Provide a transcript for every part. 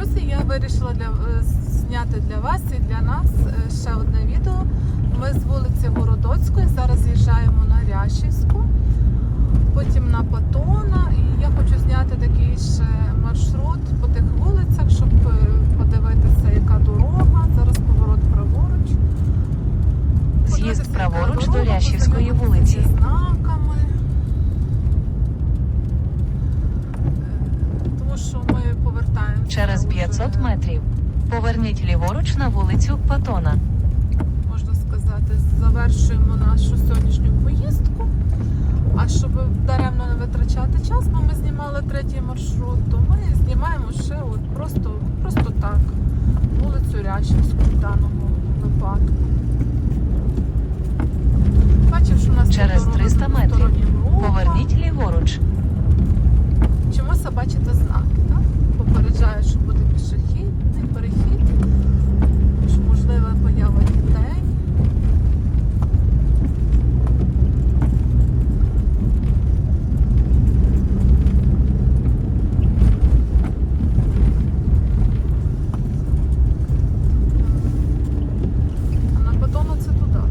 Друзі, я вирішила для, е, зняти для вас і для нас е, ще одне відео. Ми з вулиці Городоцької зараз з'їжджаємо на Рящівську, потім на Патона. І я хочу зняти такий ще маршрут по тих вулицях, щоб е, подивитися, яка дорога. Зараз поворот праворуч. З'їзд праворуч до Рящівської вулиці. знаками. Е, Тому що ми повертаємося Через 500 метрів. Поверніть ліворуч на вулицю Патона. можна сказати, завершуємо нашу сьогоднішню поїздку. А щоб даремно не витрачати час, бо ми знімали третій маршрут, то ми знімаємо ще от просто, просто так, вулицю Рящівську в даному випадку. Бачив, що у нас Через 300 метрів. двостороннім рухом. Поверніть ліворуч. Чомусь бачите знаки, так? Попереджають, що буде пішохідний перехід, що можлива поява дітей. А на бетону це туди, так?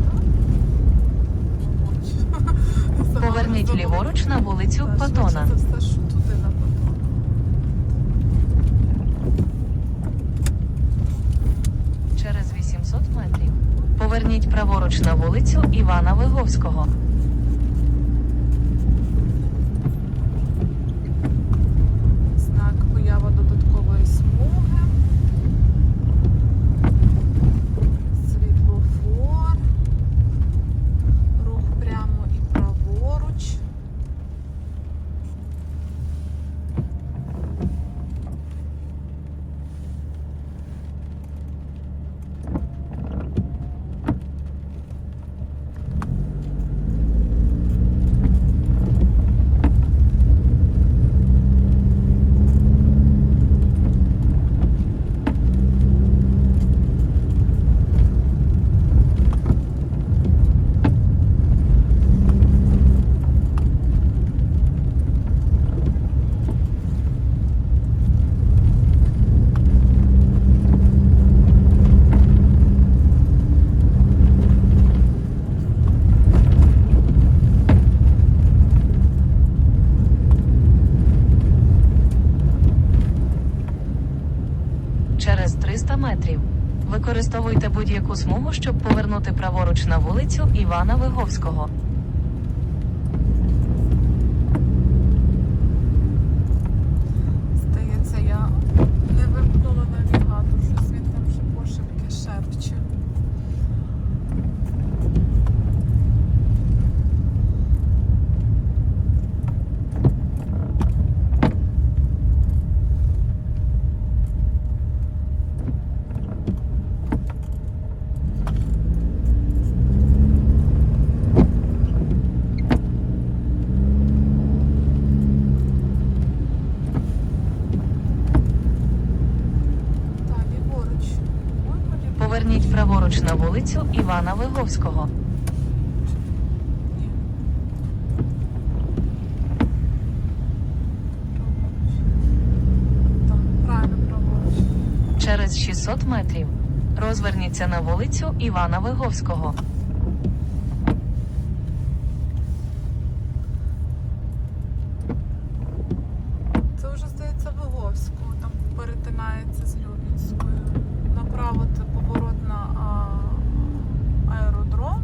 Сама Поверніть ліворуч на вулицю Патона. Патона. Через 800 метрів. Поверніть праворуч на вулицю Івана Виговського. Через 300 метрів. Використовуйте будь-яку смугу, щоб повернути праворуч на вулицю Івана Виговського. Здається, я не вимкнула навігатор, щось він там вже пошепки шепче. Так, ліворуч. Ой, ліворуч. Поверніть праворуч на вулицю Івана Виговського. Через 600 метрів. Розверніться на вулицю Івана Виговського. Це вже здається Виговського, там перетинається з Любінською. Направо це поворот на а, аеродром,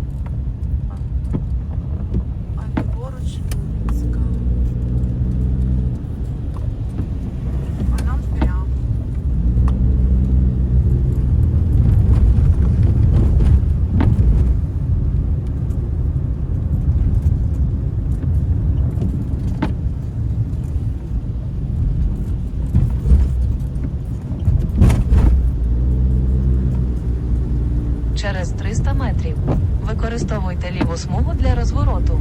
а, а ліворуч Любінська. А нам прямо. Через 300 метрів. Використовуйте ліву смугу для розвороту.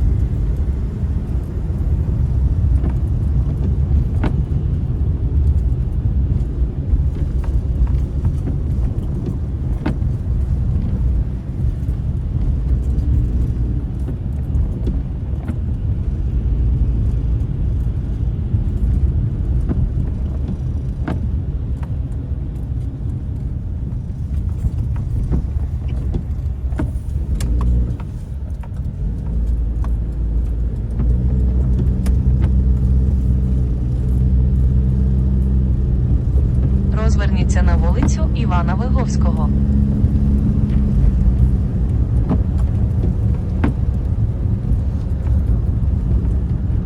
Поверніться на вулицю Івана Виговського.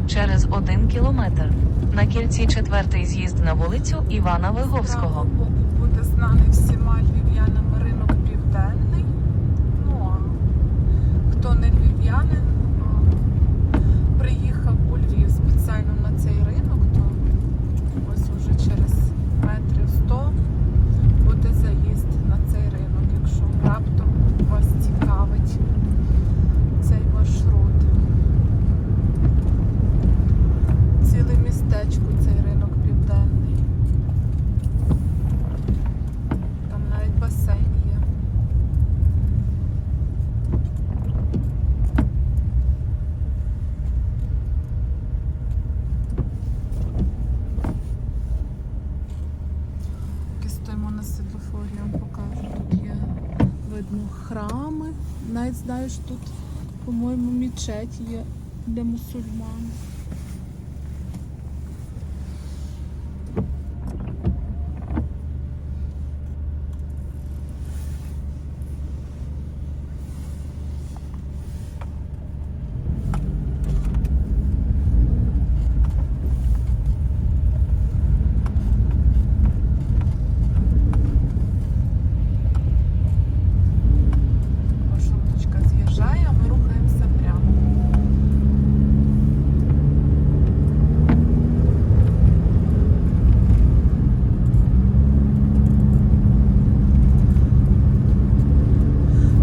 Через один кілометр. На кільці четвертий з'їзд на вулицю Івана Виговського. правого боку буде знаний всіма львів'янами ринок південний. Ну а хто не львів'янин, а приїхав у Львів спеціально на цей ринок, то ось уже через метрів 100 буде заїзд на цей ринок, якщо раптом вас цікавить цей маршрут. Ціле містечко цей ринок південний. Там навіть басейн є. Поки стоїмо на світлофорі, я вам покажу. Тут є видно храми. Навіть тут, по-моєму, мечеть є для мусульман. Маршруточка з'їжджає, а ми рухаємося прямо.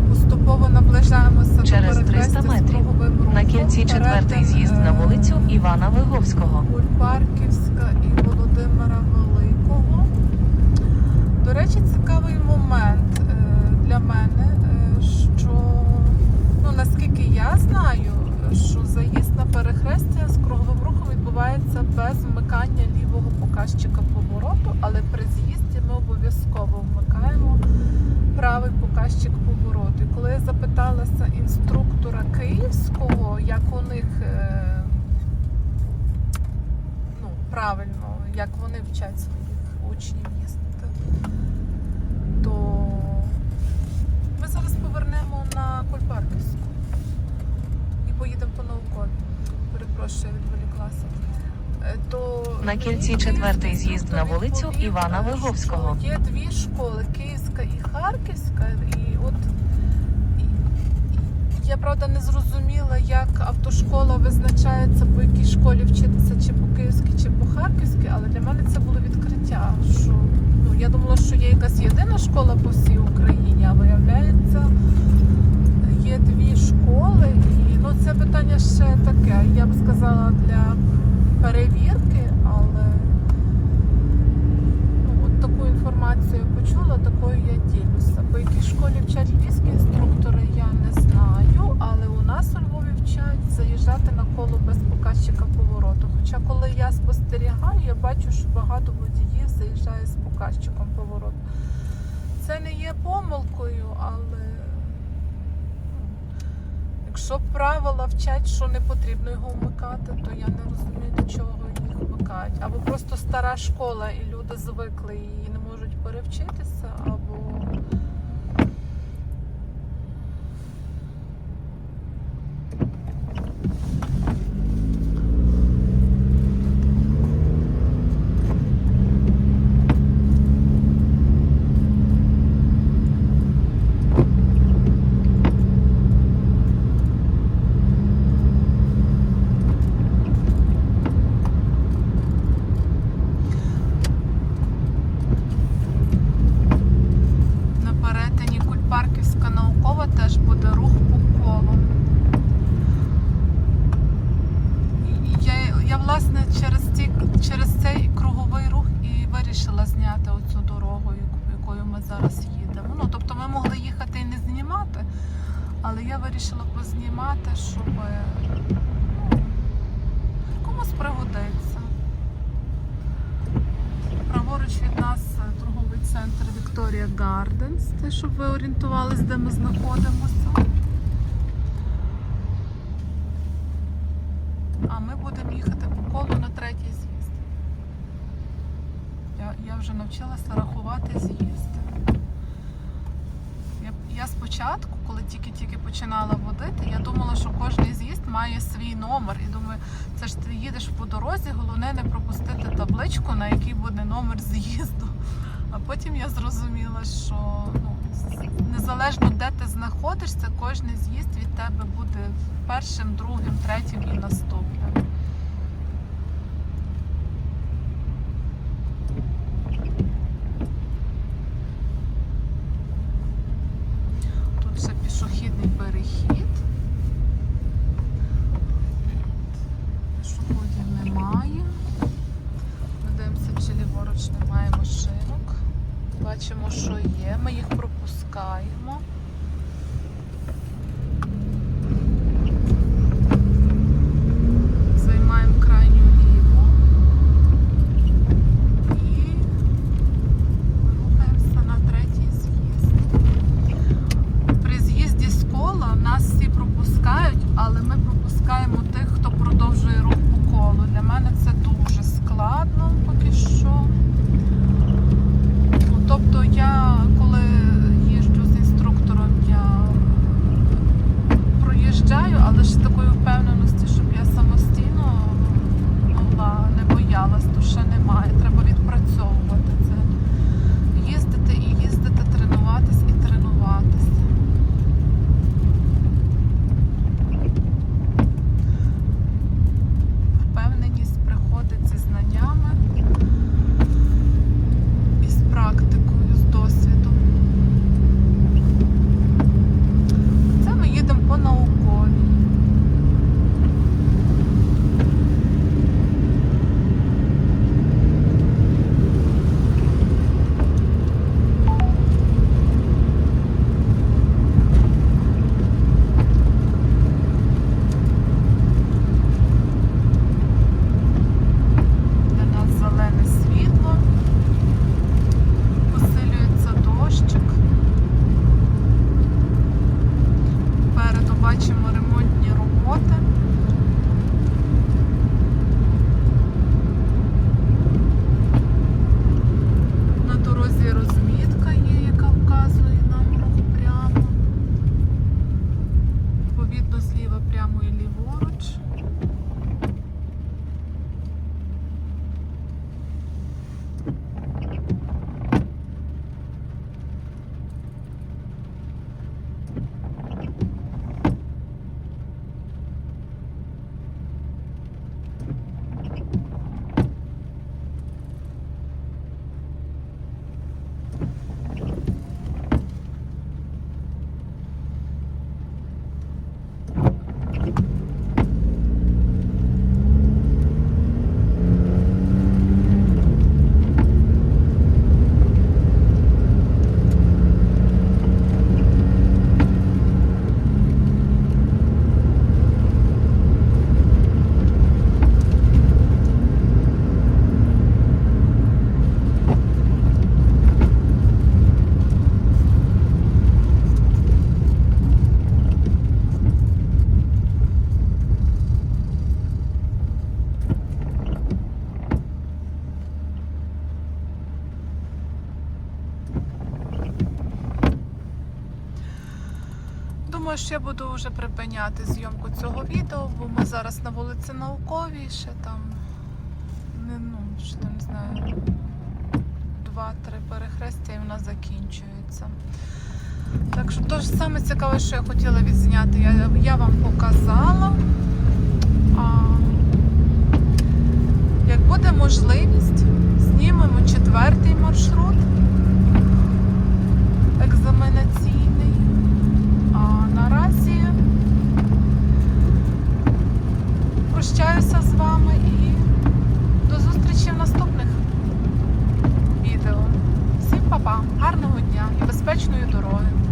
Поступово наближаємося Через до 300 перехрестя з метрів. круговим рухом. На кільці четвертий Перетин, з'їзд на е, вулицю Івана Виговського. Кульпарківська і Володимира Великого. До речі, цікавий момент е, для мене, е, що ну, наскільки я знаю, що заїзд на перехрестя з круговим рухом відбувається без вмикання лівого показчика повороту, але при з'їзді ми обов'язково вмикаємо правий показчик повороту. І коли я запиталася інструктора київського, як у них е, ну, правильно, як вони вчать своїх учнів їздити, то ми зараз повернемо на Кольпарківську і поїдемо по наукові. Перепрошую, відволіклася. Е, То На кільці четвертий з'їзд на вулицю Івана Виговського. Є дві школи, Київська і Харківська, і от я правда не зрозуміла, як автошкола визначається, по якій школі вчитися, чи по київській, чи по харківській, але для мене це було відкриття. Що ну я думала, що є якась єдина школа по всій Україні, а виявляється, є дві школи, і ну це питання ще таке. Я б сказала для перевірки, але ну, от таку інформацію почула, такою я ділюся. По якій школі вчать львівські інструктори, я не знаю, але у нас у Львові вчать заїжджати на коло без показчика повороту. Хоча коли я спостерігаю, я бачу, що багато водіїв заїжджає з показчиком повороту. Це не є помилкою, але ну, якщо правила вчать, що не потрібно його вмикати, то я не розумію, до чого їх вмикають. Або просто стара школа, і люди звикли і не можуть перевчитися, або на перетині Кульпарківська наукова теж буде рух по колу. І Я, я власне через, ці, через цей круговий рух і вирішила зняти оцю дорогу, яку- якою ми зараз їдемо. Ну, тобто ми могли їхати і не знімати, але я вирішила познімати, щоб ну, комусь пригодиться. Праворуч від нас торговий центр Вікторія Гарденс, те, щоб ви орієнтувались, де ми знаходимося. А ми будемо їхати по колу на третій з'їзд. Я, вже навчилася рахувати з'їзди. Я, я спочатку, коли тільки-тільки починала водити, я думала, що кожен з'їзд має свій номер. І думаю, це ж ти їдеш по дорозі, головне не пропустити табличку, на якій буде номер з'їзду. А потім я зрозуміла, що ну, незалежно де ти знаходишся, кожен з'їзд від тебе буде першим, другим, третім і наступним. Думаю, що я буду вже припиняти зйомку цього відео, бо ми зараз на вулиці науковій, ще там не, ну, ще там, не знаю, два-три перехрестя і вона закінчується. Так що то ж саме цікаве, що я хотіла відзняти, я, я вам показала. А, як буде можливість, знімемо четвертий маршрут екзаменаційний. А наразі прощаюся з вами і до зустрічі в наступних відео. Всім па-па, гарного дня і безпечної дороги!